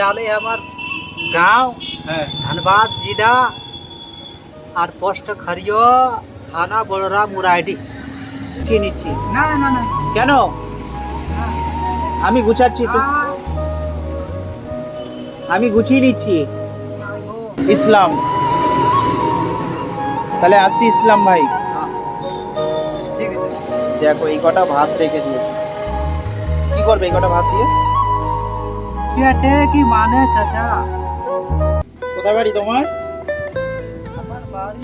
डाले हमार गांव धनबाद जिला और पोस्ट खरियो थाना बोलरा मुराइडी চিনি না না না কেন? আমি গুছাচ্ছি তো আমি গুছিয়ে নিচ্ছি। ইসলাম। তাহলে আসি ইসলাম ভাই। দেখো এই কটা ভাত রেখে দিয়েছি। কি করবে এই কটা ভাত দিয়ে? পেটে কি মানে চাচা? কোথায় বাড়ি তোমার? আমার বাড়ি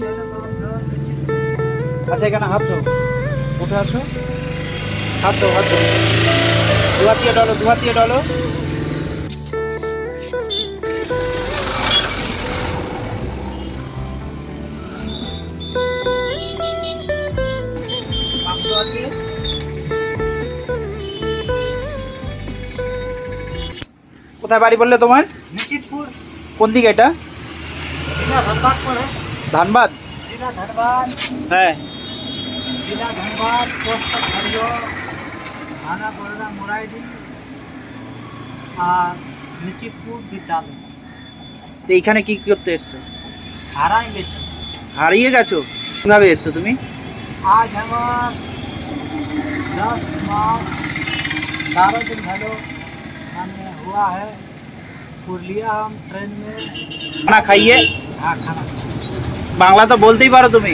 আচ্ছা এখানে হাত ধো উঠে আসো হাত ধো হাত ধো দুহাত দিয়ে ডলো দুহাত দিয়ে ডলো। কোথায় বাড়ি বললে তোমার? নিশ্চিতপুর কোন দিকে এটা? ধানবাদ হ্যাঁ। আর বিদ্যালয়। এইখানে কি করতে এসছো? হারাই হারিয়ে গেছো? কীভাবে এসছো তুমি? আজ আমার দশ মাস বারো দিন ভালো हुआ है पुरलिया हम ट्रेन में খানা খাইয়ে हाँ खाना বাংলা তো বলতেই পারো তুমি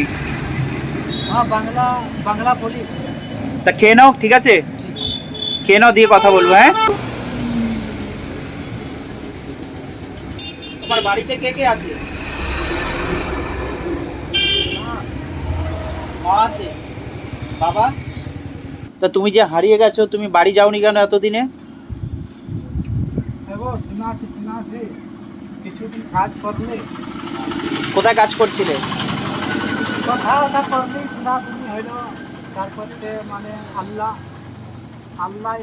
हाँ बांग्ला बांग्ला बोली তা খেয়ে নাও ঠিক আছে ठीक है খেয়ে নাও দিয়ে কথা বলবো হ্যাঁ তোমার বাড়িতে কে কে আছে মা আছে বাবা তা তুমি যে হারিয়ে গেছো তুমি বাড়ি যাওনি কেন এতদিনে এগো শোনাছি শোনাছি কিছুদিন কাজ করলে। কোথায় কাজ করছিলে? কথা কথা করলে শোনা শুনি হইল। তারপরে মানে আল্লাহ আল্লাহ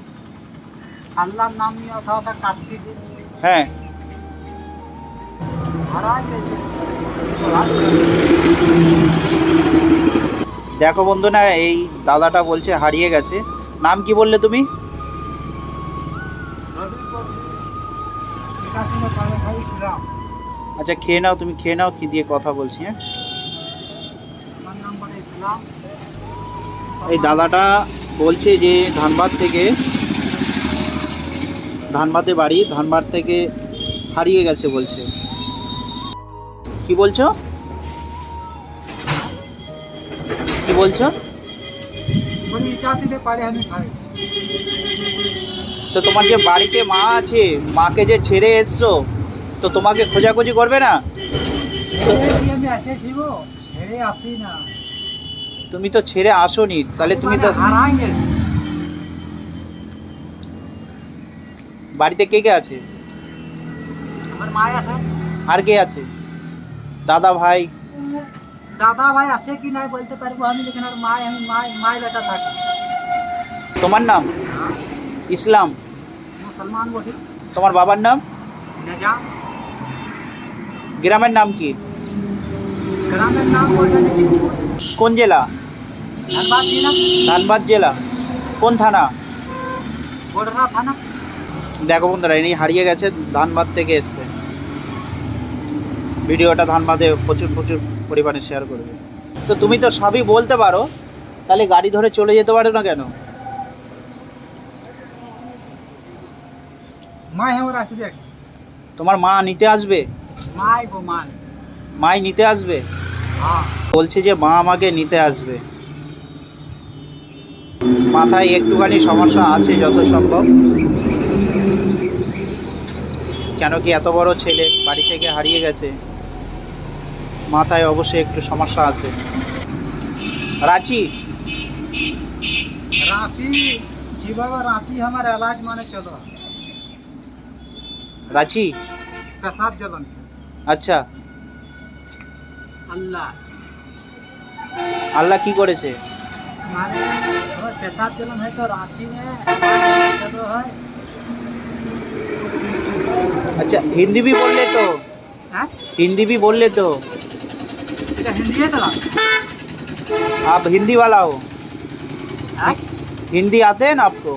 আল্লাহর নাম নিয়ে কথা কথা কাটছি। হ্যাঁ। হারাই গেছে। দেখো বন্ধু না এই দাদাটা বলছে হারিয়ে গেছে। নাম কি বললে তুমি? আচ্ছা খেয়ে নাও, তুমি খেয়ে নাও, কি দিয়ে কথা বলছি হ্যাঁ? এই দাদাটা বলছে যে, ধানবাদ থেকে, ধানবাদে বাড়ি, ধানবাদ থেকে হারিয়ে গেছে বলছে। কি বলছো? কি বলছো? আমি তো তোমার যে বাড়িতে মা আছে, মাকে যে ছেড়ে এসছো, তো তোমাকে খোঁজাখুঁজি করবে না? তুমি তো ছেড়ে আসোনি, তাহলে তুমি তো বাড়িতে কে কে আছে? আর কে আছে? দাদা, ভাই? দাদা ভাই আছে কি নাই বলতে পারব আমি লেকিন আর মায় আমি মায় মায় বেটা থাকি তোমার নাম? ইসলাম। মুসলমান বলি। তোমার বাবার নাম? নিজাম গ্রামের নাম কি? গ্রামের নাম কোন জেলা? ধনবাদ জেলা। ধানবাদ জেলা। কোন থানা? বড়রা থানা। দেখো বন্ধুরা ইনি হারিয়ে গেছে ধানবাদ থেকে এসছে। ভিডিওটা ধানবাদে প্রচুর প্রচুর পরিমাণে শেয়ার করবে। তো তুমি তো সবই বলতে পারো তাহলে গাড়ি ধরে চলে যেতে পারো না কেন? মা আসবে তোমার মা নিতে আসবে? মাই গো মা। মাই নিতে আসবে? হ্যাঁ। বলছে যে মা আমাকে নিতে আসবে। মাথায় একটুখানি সমস্যা আছে যত সম্ভব। কেন কি এত বড় ছেলে বাড়ি থেকে হারিয়ে গেছে। মাথায় অবশ্যই একটু সমস্যা আছে। রাঁচি? রাঁচি? বাবা রাঁচি আমার এলাজ মানে চলো। রাঁচি पेशाब जलन আচ্ছা अल्लाह আল্লাহ কি করেছে माने अगर पेशाब जलन है तो रांची में चलो है अच्छा हिंदी भी बोल ले तो हैं? हिंदी भी बोल ले तो এটা হিন্দি তো आप हिंदी वाला हो হ্যাঁ हिंदी आते हैं ना आपको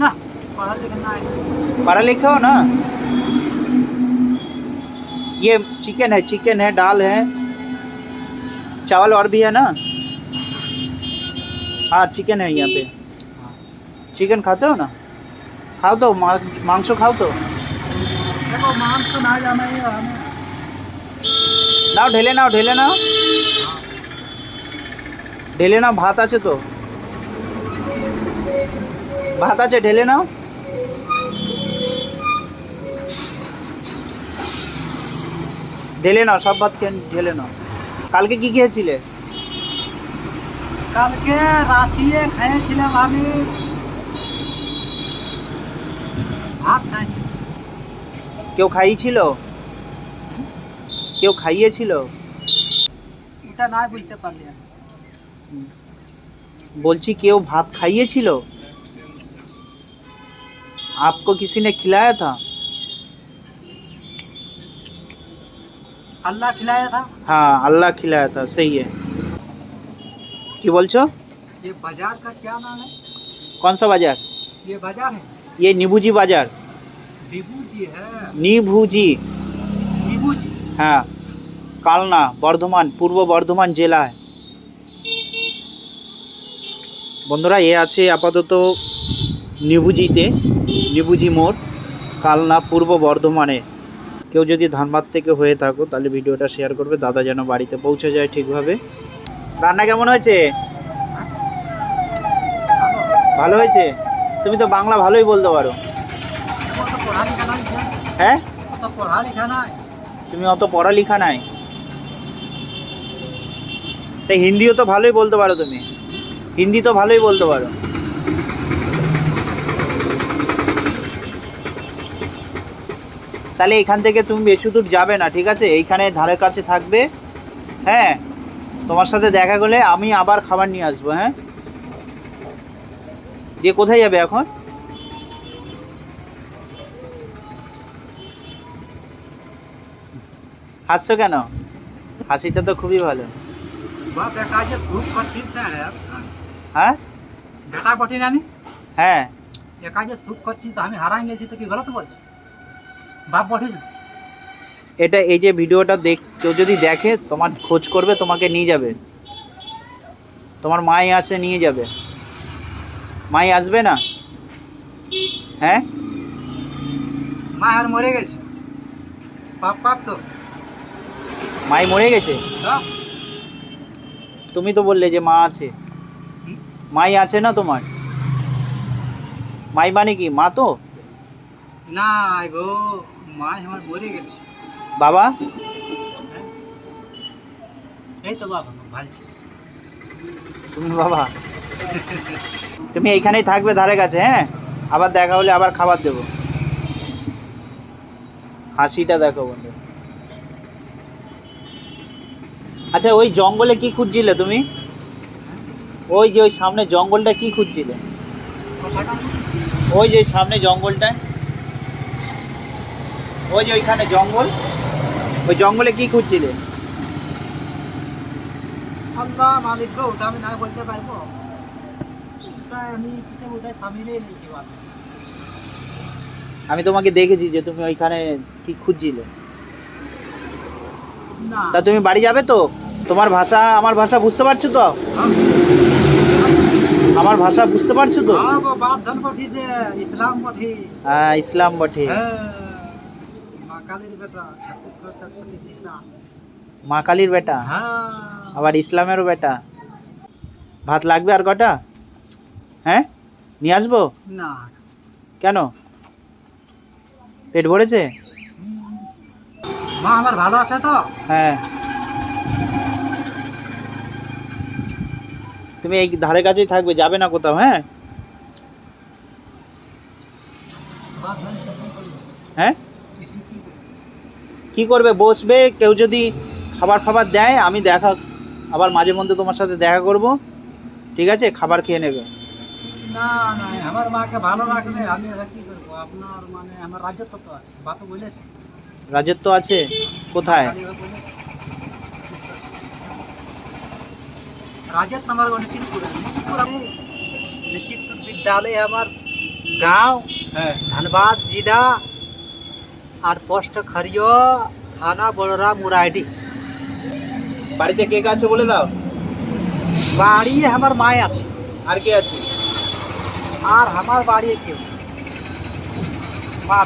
না পড়া লেখা নাই पढ़ा लिखे हो ना ये चिकन है चिकन है दाल है चावल और भी है ना हाँ चिकन है यहाँ पे चिकन खाते हो ना खाओ तो मा- মাংস খাও তো देखो मांस ना जाना है हमें নাও ঢেলে নাও ঢেলে নাও ঢেলে নাও ভাত আছে তো ভাত আছে ঢেলে নাও ঢেলে নাও সব ভাত খেয়ে ঢেলে নাও কালকে কি খেয়েছিলে কালকে রাঁচিয়ে খেয়েছিলাম আমি ভাত খাইছি কেউ খাইয়েছিল কেউ খাইয়েছিল এটা না বুঝতে পারলি আমি। বলছি কেউ ভাত খাইয়েছিল आपको किसी ने खिलाया था अल्लाह खिलाया था हाँ अल्लाह खिलाया था सही है কি বলছো ये बाजार का क्या नाम है कौन सा बाजार ये बाजार है ये निबूजी बाजार विभू जी है নিভুজি विभू जी হ্যাঁ কালনা বর্ধমান পূর্ব বর্ধমান জেলায় বন্ধুরা এ আছে আপাতত নিবুজিতে নিবুজি মোড় কালনা পূর্ব বর্ধমানে কেউ যদি ধানবাদ থেকে হয়ে থাকো, তাহলে ভিডিওটা শেয়ার করবে। দাদা যেন বাড়িতে পৌঁছে যায় ঠিকভাবে। রান্না কেমন হয়েছে? ভালো হয়েছে? তুমি তো বাংলা ভালোই বলতে পারো। হ্যাঁ? তুমি অত পড়ালেখা নাই। তাই হিন্দিও তো ভালোই বলতে পারো তুমি। হিন্দি তো ভালোই বলতে পারো। তাহলে এখান থেকে তুমি বেশি দূর যাবে না ঠিক আছে? এইখানে ধারে কাছে থাকবে। হ্যাঁ তোমার সাথে দেখা গেলে আমি আবার খাবার নিয়ে আসব হ্যাঁ? দিয়ে কোথায় যাবে এখন? হাসছো কেন? হাসিটা তো খুবই ভালো। হ্যাঁ? দেখা আমি? হ্যাঁ। এক যে সুখ করছি তো আমি হারাই নিয়েছি তো কি গলত বলছি? বাপ পাঠিয়েছে? এটা এই যে ভিডিওটা দেখ কেউ যদি দেখে তোমার খোঁজ করবে তোমাকে নিয়ে যাবে। তোমার মাই আসে নিয়ে যাবে। মাই আসবে না? হ্যাঁ? মা আর মরে গেছে। পাপ পাপ তো। মাই মরে গেছে? তুমি তো বললে যে মা আছে। মাই আছে না তোমার? মাই মানে কি? মা তো? না গো মা আমার মরে গেছে। বাবা? এই তো বাবা তুমি বাবা? তুমি এইখানেই থাকবে ধারে কাছে হ্যাঁ? আবার দেখা হলে আবার খাবার দেবো। হাসিটা দেখো বন্ধু। আচ্ছা ওই জঙ্গলে কি খুঁজছিলে তুমি? ওই যে ওই সামনে জঙ্গলটা কি খুঁজছিলে? ওই যে সামনে জঙ্গলটায়? ওই যে ওইখানে জঙ্গল। ওই জঙ্গলে কি খুঁজছিলে? আমি তোমাকে দেখেছি যে তুমি ওইখানে কি খুঁজছিলে। তা তুমি বাড়ি যাবে তো? তোমার ভাষা আমার ভাষা বুঝতে পারছ তো? আমার ভাষা বুঝতে পারছ তো? ইসলাম বটে হ্যাঁ ইসলাম বটে মা কালীর বেটা? हाँ আবার ইসলামেরও বেটা? ভাত লাগবে আর কটা? হ্যাঁ? নিয়ে আসব? না। কেন? পেট ভরেছে? মা আমার ভালো আছে তো? হ্যাঁ। তুমি এই ধারে কাছেই থাকবে যাবে না কোথাও হ্যাঁ? কি করবে বসবে কেউ যদি খাবার ফাবার দেয় আমি দেখা আবার মাঝে মধ্যে তোমার সাথে দেখা করব। ঠিক আছে? খাবার খেয়ে নেবে। না না আমার মাকে ভালো রাখলে আমি আপনার মানে আমার রাজত্ব আছে রাজত্ব আছে? কোথায়? রাজত্ব আমার মানে মানে আমার গাঁও হ্যাঁ। ধানবাদ জিলা আর পোস্ট খারিয় থানা বড়রা মুরাইডি বাড়িতে কে কে আছে বলে দাও? বাড়ি আমার মায় আছে। আর কে আছে? আর আমার বাড়ি কেউ মা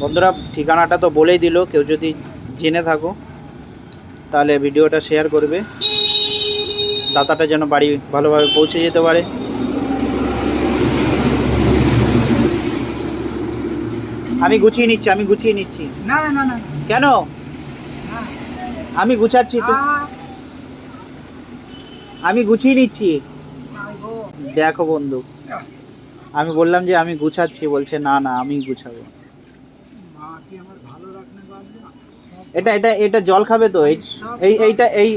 বন্ধুরা ঠিকানাটা তো বলেই দিল কেউ যদি জেনে থাকো তাহলে ভিডিওটা শেয়ার করবে। দাতাটা যেন বাড়ি ভালোভাবে পৌঁছে যেতে পারে। আমি গুছিয়ে নিচ্ছি আমি গুছিয়ে নিচ্ছি। না না না কেন? আমি গুছাচ্ছি তো। আমি গুছিয়ে নিচ্ছি। দেখো বন্ধু আমি বললাম যে আমি গুছাচ্ছি বলছে না না আমি গুছাবো? এটা এটা এটা জল খাবে তো? এই এই এইটা এই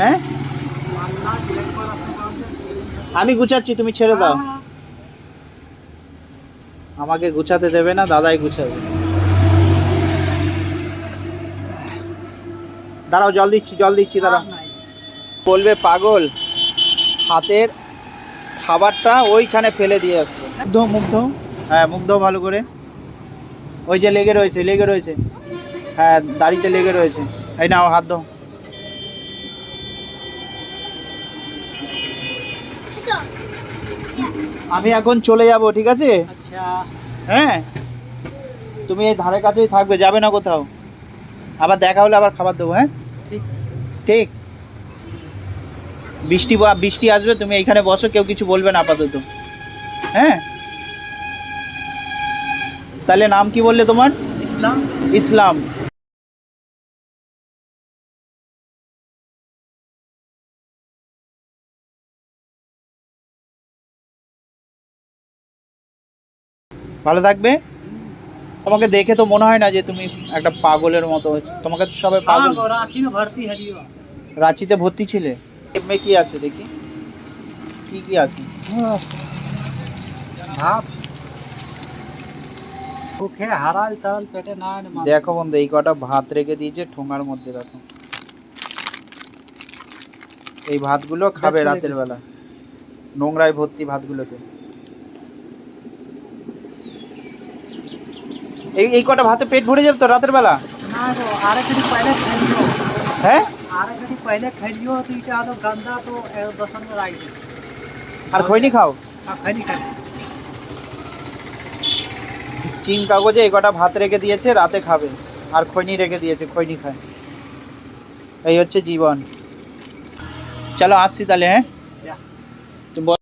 হ্যাঁ। আমি গুছাচ্ছি তুমি ছেড়ে দাও। আমাকে গুছাতে দেবে না দাদাই গুছাবে। দাঁড়াও জল দিচ্ছি জল দিচ্ছি দাঁড়াও। বলবে পাগল হাতের খাবারটা ওইখানে ফেলে দিয়ে আসবে। মুগ্ধ মুগ্ধ হ্যাঁ মুগ্ধ ভালো করে। ওই যে লেগে রয়েছে লেগে রয়েছে। হ্যাঁ দাড়িতে লেগে রয়েছে। এই নাও হাত দাও আমি এখন চলে যাব ঠিক আছে? আচ্ছা। হ্যাঁ? তুমি এই ধারে কাছেই থাকবে যাবে না কোথাও? আবার দেখা হলে আবার খাবার দেবো হ্যাঁ? ঠিক। ঠিক। বৃষ্টি বা- বৃষ্টি আসবে তুমি এইখানে বসো কেউ কিছু বলবে না আপাতত। হ্যাঁ? তাহলে নাম কি বললে তোমার? ইসলাম। ইসলাম। ভালো থাকবে? তোমাকে দেখে তো মনে হয় না যে তুমি একটা পাগলের মতো তোমাকে তো সবাই পাগল। রাঁচিতে ভর্তি ছিলে? কি আছে দেখি। কি কি আছে? দেখো বন্ধু এই কটা ভাত রেখে দিয়েছে ঠোঙার মধ্যে দেখো। এই ভাতগুলো খাবে রাতের বেলা। নোংরায় ভর্তি ভাতগুলোতে। এই এই কটা ভাতে পেট ভরে যাবে তো রাতের বেলা? হ্যাঁ, হ্যাঁ? আর খৈনি খাও? চিন কাগজে এই কটা ভাত রেখে দিয়েছে রাতে খাবে। আর খৈনি রেখে দিয়েছে খৈনি খায়। এই হচ্ছে জীবন। চলো আসছি তাহলে হ্যাঁ?